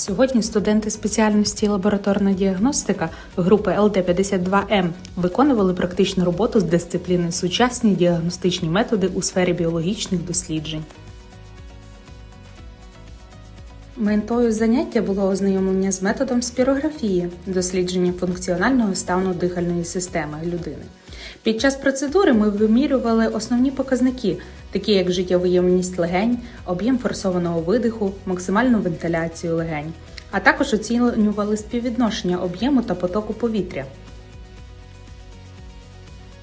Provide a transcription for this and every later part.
Сьогодні студенти спеціальності лабораторна діагностика групи ЛД-52М виконували практичну роботу з дисципліни сучасні діагностичні методи у сфері біологічних досліджень. Метою заняття було ознайомлення з методом спірографії, дослідження функціонального стану дихальної системи людини. Під час процедури ми вимірювали основні показники, такі як життєвиємність легень, об'єм форсованого видиху, максимальну вентиляцію легень, а також оцінювали співвідношення об'єму та потоку повітря.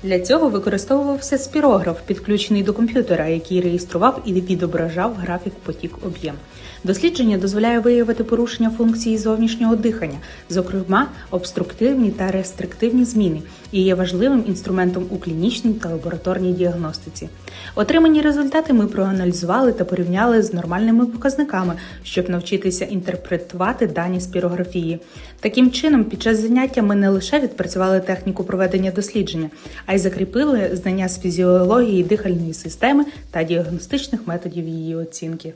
Для цього використовувався спірограф, підключений до комп'ютера, який реєстрував і відображав графік потік об'єм. Дослідження дозволяє виявити порушення функції зовнішнього дихання, зокрема обструктивні та рестриктивні зміни, і є важливим інструментом у клінічній та лабораторній діагностиці. Отримані результати ми проаналізували та порівняли з нормальними показниками, щоб навчитися інтерпретувати дані спірографії. Таким чином, під час заняття ми не лише відпрацювали техніку проведення дослідження, а й закріпили знання з фізіології дихальної системи та діагностичних методів її оцінки.